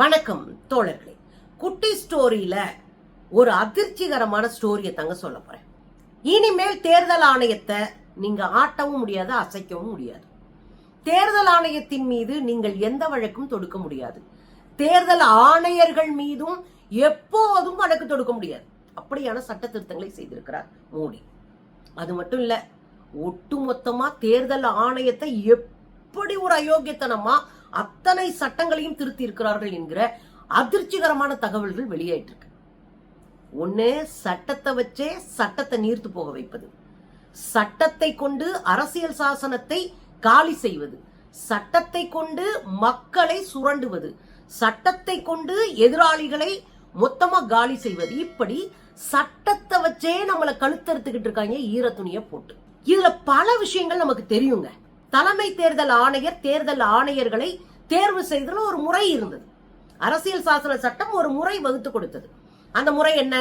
வணக்கம் தோழர்களே. குட்டி ஸ்டோரியில ஒரு அதிர்ச்சிகரமான ஸ்டோரியை தாங்க சொல்ல போறேன். இனிமேல் தேர்தல் ஆணையத்தை நீங்க ஆட்டவும் முடியாது அசைக்கவும் முடியாது. தேர்தல் ஆணையத்தின் மீது நீங்கள் எந்த வழக்கும் தொடுக்க முடியாது. தேர்தல் ஆணையர்கள் மீதும் எப்போதும் வழக்கு தொடுக்க முடியாது. அப்படியான சட்ட திருத்தங்களை செய்திருக்கிறார் மோடி. அது மட்டும் இல்ல ஒட்டுமொத்தமா தேர்தல் ஆணையத்தை எப்படி ஒரு அயோக்கியத்தனமா அத்தனை சட்டங்களையும் திருத்தி இருக்கிறார்கள் என்கிற அதிர்ச்சிகரமான தகவல்கள் வெளியாயிட்டிருக்கு. இருக்கு சட்டத்தை வச்சே சட்டத்தை நீர்த்து போக வைப்பது. சட்டத்தை கொண்டு அரசியல் சாசனத்தை காலி செய்வது. சட்டத்தை கொண்டு மக்களை சுரண்டுவது. சட்டத்தை கொண்டு எதிராளிகளை மொத்தமா காலி செய்வது. இப்படி சட்டத்தை வச்சே நம்மளை கழுத்தறுத்துக்கிட்டு இருக்காங்க ஈர துணியை போட்டு. இதுல பல விஷயங்கள் நமக்கு தெரியுங்க. தலைமை தேர்தல் ஆணையர் தேர்தல் ஆணையர்களை தேர்வு செய்தல ஒரு முறை இருந்தது. அரசியல் சாசன சட்டம் ஒரு முறை வகுத்து கொடுத்தது. அந்த முறை என்ன?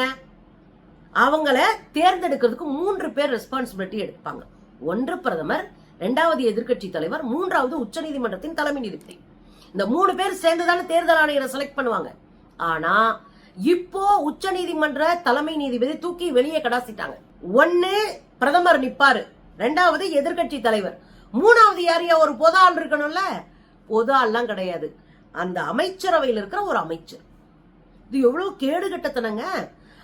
அவங்கள தேர்ந்தெடுக்கிறதுக்கு மூன்று பேர் ரெஸ்பான்சிபிலிட்டி எடுப்பாங்க. ஒன்று பிரதமர் இரண்டாவது எதிர்கட்சி தலைவர் மூன்றாவது உச்சநீதிமன்றத்தின் தலைமை நீதிபதி. இந்த மூணு பேர் சேர்ந்துதானே தேர்தல் ஆணையரை செலக்ட் பண்ணுவாங்க. ஆனா இப்போ உச்சநீதிமன்ற தலைமை நீதிபதி தூக்கி வெளியே கடாசிட்டாங்க. ஒன்னு பிரதமர் நிப்பாரு ரெண்டாவது எதிர்க்கட்சி தலைவர். மூணாவது யாரையா ஒரு பொது ஆள் இருக்கணும்ல? பொது ஆள்லாம் கிடையாது. அந்த அமைச்சரவையில் இருக்கிற ஒரு அமைச்சர். இது எவ்வளவு கேடு கட்டத்தனங்க.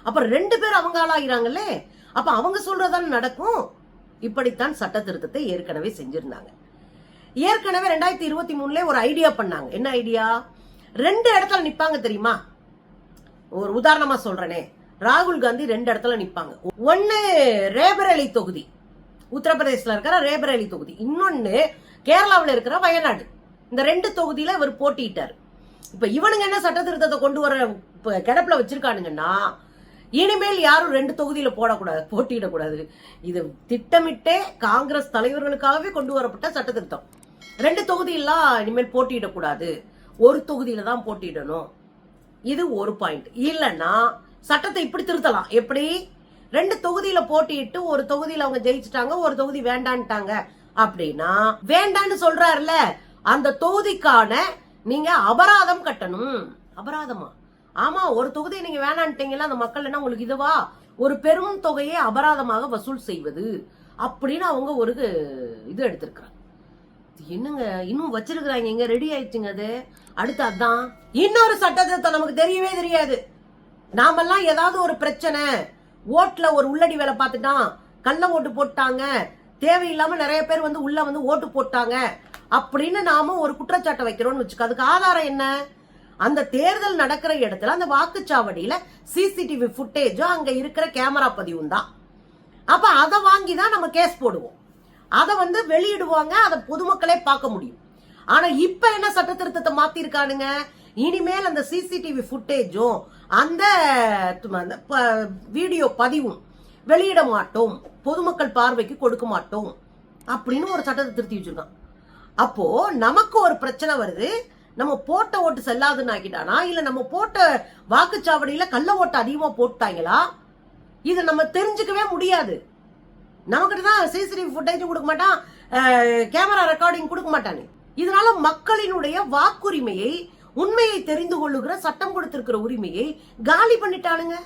அப்ப ரெண்டு பேர் அவங்க ஆளாகிறாங்களே அப்ப அவங்க சொல்றதால நடக்கும். இப்படித்தான் சட்ட திருத்தத்தை ஏற்கனவே செஞ்சிருந்தாங்க. ஏற்கனவே ரெண்டாயிரத்தி இருபத்தி மூணுல ஒரு ஐடியா பண்ணாங்க. என்ன ஐடியா? ரெண்டு இடத்துல நிப்பாங்க தெரியுமா? ஒரு உதாரணமா சொல்றேனே. ராகுல் காந்தி ரெண்டு இடத்துல நிப்பாங்க. ஒன்னு ரேபரேலி தொகுதி. உத்தரப்பிரதேசல இருக்கிற ரேபரேலி தொகுதி. இன்னொன்று கேரளாவில் இருக்கிற வயநாடு. இந்த ரெண்டு தொகுதியில் இவர் போட்டியிட்டார். இப்போ இவனுங்க என்ன சட்ட திருத்தத்தை கொண்டு வர கிடப்பில் கிடப்புல வச்சிருக்கானுங்கன்னா இனிமேல் யாரும் ரெண்டு தொகுதியில் போடக்கூடாது போட்டியிடக்கூடாது. இது திட்டமிட்டே காங்கிரஸ் தலைவர்களுக்காகவே கொண்டு வரப்பட்ட சட்ட திருத்தம் ரெண்டு தொகுதியெல்லாம் இனிமேல் போட்டியிடக்கூடாது. ஒரு தொகுதியில தான் போட்டியிடணும். இது ஒரு பாயிண்ட் இல்லைன்னா சட்டத்தை இப்படி திருத்தலாம். எப்படி? ரெண்டு தொகுதியில போட்டியிட்டு ஒரு தொகுதியில அவங்க ஜெயிச்சிட்டாங்க ஒரு தொகுதி வேண்டான்ட்டாங்க அப்படின்னா வேண்டான்னு சொல்றாருல அந்த தொகுதிக்கான நீங்க அபராதம் கட்டணும். அபராதமா? ஆமா ஒரு தொகுதியை நீங்க வேணான்ட்டீங்களா அந்த மக்கள் என்ன உங்களுக்கு இதுவா? ஒரு பெரும் தொகையை அபராதமாக வசூல் செய்வது அப்படின்னு அவங்க ஒரு இது எடுத்திருக்கிறாங்க. என்னங்க இன்னும் வச்சிருக்கிறாங்க இங்க ரெடி ஆயிடுச்சுங்க அது? அடுத்து அதான். இன்னொரு சட்டத்தை நமக்கு தெரியவே தெரியாது. நாமெல்லாம் ஏதாவது ஒரு பிரச்சனை ஓட்டில் ஒரு உள்ளடி வேலை பார்த்துட்டான். கள்ள ஓட்டு போட்டாங்க. தேவையில்லாம நிறைய பேர் வந்து உள்ள வந்து ஓட்டு போட்டாங்க. அப்படின்னு நாம ஒரு குற்றச்சாட்டை வைக்கிறோம்னு வச்சுக்கோ. அதுக்கு ஆதாரம் என்ன? அந்த தேர்தல் நடக்கிற இடத்துல அந்த வாக்குச்சாவடியில சிசிடிவி ஃபுட்டேஜோ அங்க இருக்கிற கேமரா பதிவும் தான். அப்ப அதை வாங்கி தான் நம்ம கேஸ் போடுவோம். அதை வந்து வெளியிடுவாங்க. அதை பொதுமக்களே பார்க்க முடியும். ஆனா இப்ப என்ன சட்ட திருத்தத்தை மாத்திருக்கானுங்க? இனிமேல் அந்த சிசிடிவி ஃபுட்டேஜும் அந்த அந்த ப- வீடியோ பதிவும் வெளியிட மாட்டோம். பொதுமக்கள் பார்வைக்கு கொடுக்க மாட்டோம். அப்படின்னு ஒரு சட்டத்தை திருத்தி வச்சிருக்கான். அப்போ நமக்கு ஒரு பிரச்சனை வருது. நம்ம போட்ட ஓட்டு செல்லாதுன்னு ஆக்கிட்டானா? இல்ல நம்ம போட்ட வாக்குச்சாவடியில கள்ள ஓட்டு அதிகமா போட்டாங்களா? இதை நம்ம தெரிஞ்சுக்கவே முடியாது. நமக்கிட்ட தான் சிசிடிவி ஃபுட்டேஜும் கொடுக்க மாட்டான். கேமரா ரெக்கார்டிங் கொடுக்க மாட்டானு. இதனால மக்களினுடைய வாக்குரிமையை உண்மையை தெரிந்து கொள்ளுகிற சட்டம் கொடுத்திருக்கிற உரிமையை காலி பண்ணிட்டானுங்க.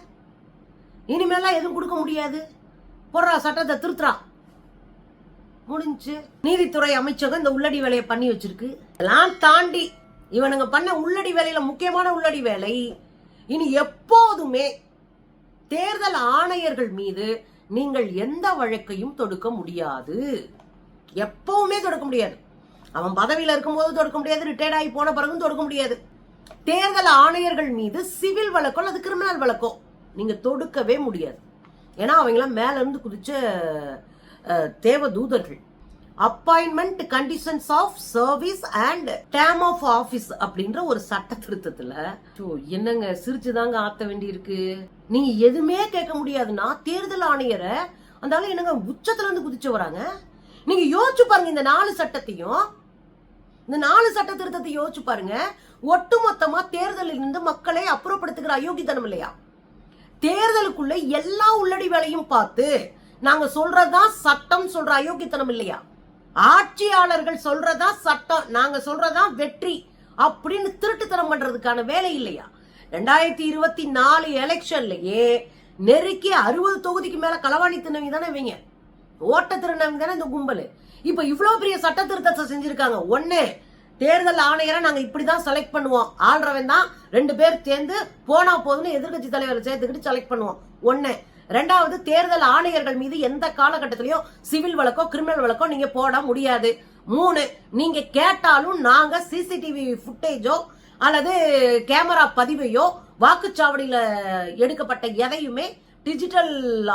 இனிமேலாம் எதுவும் கொடுக்க முடியாது. போடுறா சட்டத்தை திருத்துறா. முடிஞ்சு. நீதித்துறை அமைச்சகம் இந்த உள்ளடி வேலையை பண்ணி வச்சிருக்கு. இதெல்லாம் தாண்டி இவனுங்க பண்ண உள்ளடி வேலையில முக்கியமான உள்ளடி வேலை இனி எப்போதுமே தேர்தல் ஆணையர்கள் மீது நீங்கள் எந்த வழக்கையும் தொடுக்க முடியாது. எப்பவுமே தொடுக்க முடியாது. அவன் பதவியில் இருக்கும்போது தொடுக்க முடியாது ரிட்டையர்ட் ஆகி போன பிறகும் தொடுக்க முடியாது. தேர்தல் ஆணையர்கள் மீது சிவில் வழக்கோ அல்லது கிரிமினல் வழக்கோ நீங்கள் தொடுக்கவே முடியாது. ஏன்னா அவங்களாம் மேலேருந்து குதிச்ச தேவ தூதர்கள் appointment conditions of service and term of office அப்படின்ற ஒரு சட்ட திருத்தத்தில் ஐயோ, என்னங்க சிரிச்சுதாங்க ஆத்த வேண்டி இருக்கு நீங்க எதுவுமே கேட்க முடியாதுன்னா தேர்தல் ஆணையரை அந்த என்னங்க உச்சத்துல இருந்து குதிச்சு வராங்க? நீங்க யோசிச்சு பாருங்க இந்த நாலு சட்டத்தையும் இந்த நாலு சட்ட திருத்தத்தை யோசிச்சு பாருங்க. ஒட்டுமொத்தமா தேர்தலில் இருந்து மக்களை அப்புறப்படுத்துகிற அயோக்கியத்தனம் இல்லையா? தேர்தலுக்குள்ள எல்லா உள்ளடி வேலையும் பார்த்து நாங்க சொல்றதுதான் சட்டம் சொல்ற அயோக்கியத்தனம் இல்லையா? ஆட்சியாளர்கள் சொல்றதா சட்டம் நாங்க சொல்றதா வெற்றி அப்படின்னு திருட்டுத்தனம் பண்றதுக்கான வேலை இல்லையா? ரெண்டாயிரத்தி இருபத்தி நாலு எலெக்ஷன்லயே நெருக்கி அறுபது தொகுதிக்கு மேல களவாணி தின்னவங்க தானே இவங்க? ஓட்ட திருநவங்க தானே இந்த கும்பல். இப்ப இவ்வளவு பெரிய சட்ட திருத்தத்தை செஞ்சிருக்காங்க. ஒண்ணு தேர்தல் ஆணையரை நாங்க இப்படிதான் செலக்ட் பண்ணுவோம். ஆள்றவன் தான் ரெண்டு பேர் சேர்ந்து போனா போதும்னு எதிர்கட்சி தலைவரை சேர்த்துக்கிட்டு செலக்ட் பண்ணுவோம். ஒண்ணு ரெண்டாவது தேர்தல் ஆணையர்கள் மீது எந்த காலகட்டத்திலயும் சிவில் வழக்கோ கிரிமினல் வழக்கோ நீங்க போட முடியாது. மூணு நீங்க கேட்டாலும் நாங்க சிசிடிவி ஃபுட்டேஜோ அல்லது கேமரா பதிவையோ வாக்குச்சாவடியில எடுக்கப்பட்ட எதையுமே டிஜிட்டல்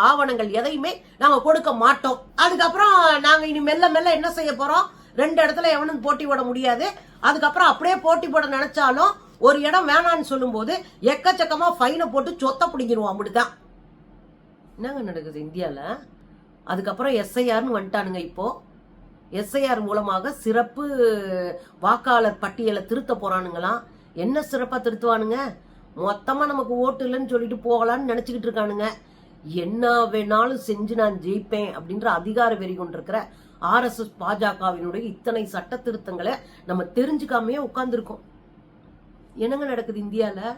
ஆவணங்கள் எதையுமே நாங்க கொடுக்க மாட்டோம். அதுக்கப்புறம் நாங்க இனி மெல்ல மெல்ல என்ன செய்ய போறோம்? ரெண்டு இடத்துல எவனும் போட்டி போட முடியாது. அதுக்கப்புறம் அப்படியே போட்டி போட நினைச்சாலும் ஒரு இடம் வேணான்னு சொல்லும்போது எக்கச்சக்கமா ஃபைனை போட்டு சொத்த பிடிங்கிருவோம் அப்படிதான். என்னங்க நடக்குது இந்தியால? அதுக்கப்புறம் எஸ்ஐஆர்னு வந்துட்டானுங்க இப்போ. எஸ்ஐஆர் மூலமாக சிறப்பு வாக்காளர் பட்டியலை திருத்த போறானுங்களாம். என்ன சிறப்பா திருத்துவானுங்க? மொத்தமா நமக்கு ஓட்டு இல்லைன்னு சொல்லிட்டு போகலான்னு நினைச்சுக்கிட்டு இருக்கானுங்க. என்ன வேணாலும் செஞ்சு நான் ஜெயிப்பேன் அப்படின்ற அதிகார வெறி கொண்டிருக்கிற ஆர்எஸ்எஸ் பாஜகவினுடைய இத்தனை சட்ட திருத்தங்களை நம்ம தெரிஞ்சுக்காமையே உட்கார்ந்துருக்கோம். என்னங்க நடக்குது இந்தியாவில்